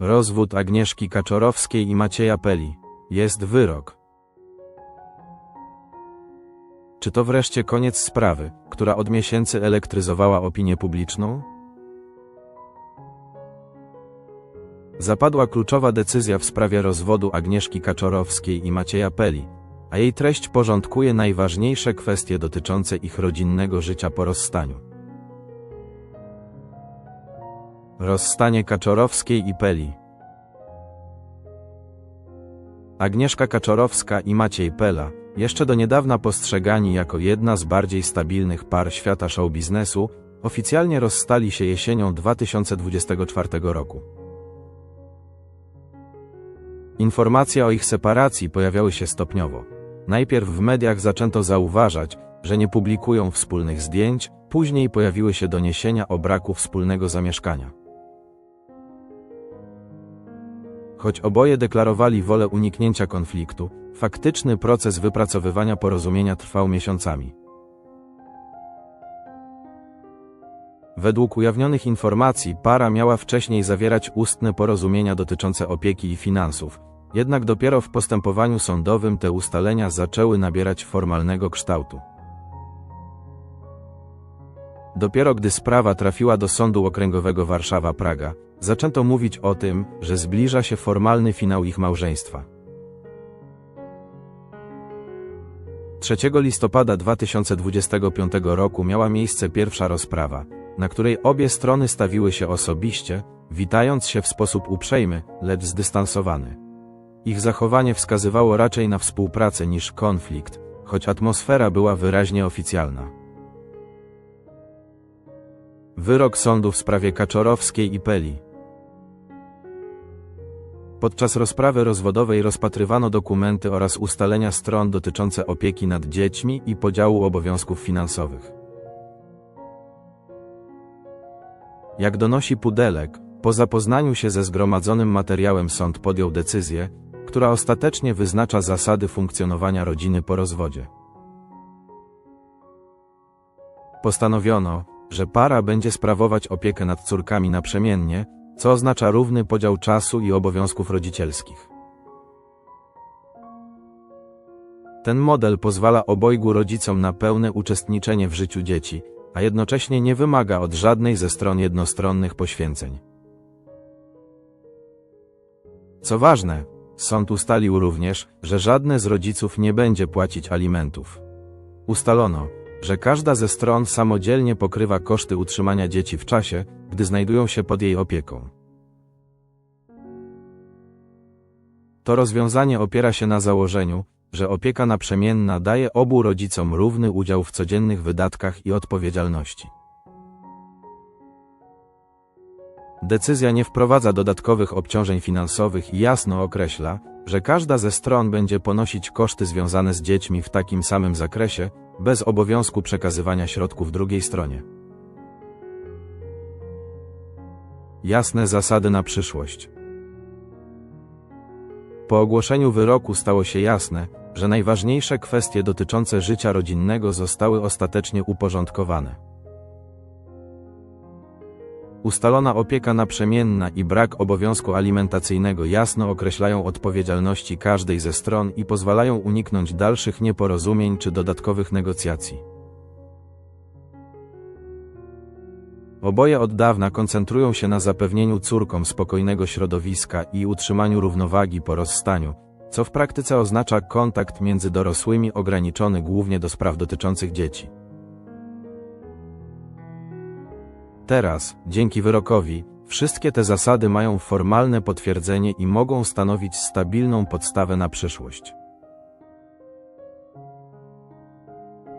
Rozwód Agnieszki Kaczorowskiej i Macieja Peli. Jest wyrok. Czy to wreszcie koniec sprawy, która od miesięcy elektryzowała opinię publiczną? Zapadła kluczowa decyzja w sprawie rozwodu Agnieszki Kaczorowskiej i Macieja Peli, a jej treść porządkuje najważniejsze kwestie dotyczące ich rodzinnego życia po rozstaniu. Rozstanie Kaczorowskiej i Peli. Agnieszka Kaczorowska i Maciej Pela, jeszcze do niedawna postrzegani jako jedna z bardziej stabilnych par świata show biznesu, oficjalnie rozstali się jesienią 2024 roku. Informacje o ich separacji pojawiały się stopniowo. Najpierw w mediach zaczęto zauważać, że nie publikują wspólnych zdjęć, później pojawiły się doniesienia o braku wspólnego zamieszkania. Choć oboje deklarowali wolę uniknięcia konfliktu, faktyczny proces wypracowywania porozumienia trwał miesiącami. Według ujawnionych informacji para miała wcześniej zawierać ustne porozumienia dotyczące opieki i finansów, jednak dopiero w postępowaniu sądowym te ustalenia zaczęły nabierać formalnego kształtu. Dopiero gdy sprawa trafiła do Sądu Okręgowego Warszawa-Praga, zaczęto mówić o tym, że zbliża się formalny finał ich małżeństwa. 3 listopada 2025 roku miała miejsce pierwsza rozprawa, na której obie strony stawiły się osobiście, witając się w sposób uprzejmy, lecz zdystansowany. Ich zachowanie wskazywało raczej na współpracę niż konflikt, choć atmosfera była wyraźnie oficjalna. Wyrok sądu w sprawie Kaczorowskiej i Peli. Podczas rozprawy rozwodowej rozpatrywano dokumenty oraz ustalenia stron dotyczące opieki nad dziećmi i podziału obowiązków finansowych. Jak donosi Pudelek, po zapoznaniu się ze zgromadzonym materiałem sąd podjął decyzję, która ostatecznie wyznacza zasady funkcjonowania rodziny po rozwodzie. Postanowiono, że para będzie sprawować opiekę nad córkami naprzemiennie, co oznacza równy podział czasu i obowiązków rodzicielskich. Ten model pozwala obojgu rodzicom na pełne uczestniczenie w życiu dzieci, a jednocześnie nie wymaga od żadnej ze stron jednostronnych poświęceń. Co ważne, sąd ustalił również, że żadne z rodziców nie będzie płacić alimentów. Ustalono, że każda ze stron samodzielnie pokrywa koszty utrzymania dzieci w czasie, gdy znajdują się pod jej opieką. To rozwiązanie opiera się na założeniu, że opieka naprzemienna daje obu rodzicom równy udział w codziennych wydatkach i odpowiedzialności. Decyzja nie wprowadza dodatkowych obciążeń finansowych i jasno określa, że każda ze stron będzie ponosić koszty związane z dziećmi w takim samym zakresie, bez obowiązku przekazywania środków drugiej stronie. Jasne zasady na przyszłość. Po ogłoszeniu wyroku stało się jasne, że najważniejsze kwestie dotyczące życia rodzinnego zostały ostatecznie uporządkowane. Ustalona opieka naprzemienna i brak obowiązku alimentacyjnego jasno określają odpowiedzialności każdej ze stron i pozwalają uniknąć dalszych nieporozumień czy dodatkowych negocjacji. Oboje od dawna koncentrują się na zapewnieniu córkom spokojnego środowiska i utrzymaniu równowagi po rozstaniu, co w praktyce oznacza kontakt między dorosłymi ograniczony głównie do spraw dotyczących dzieci. Teraz, dzięki wyrokowi, wszystkie te zasady mają formalne potwierdzenie i mogą stanowić stabilną podstawę na przyszłość.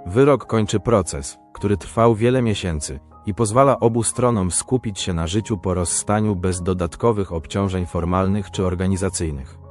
Wyrok kończy proces, który trwał wiele miesięcy i pozwala obu stronom skupić się na życiu po rozstaniu bez dodatkowych obciążeń formalnych czy organizacyjnych.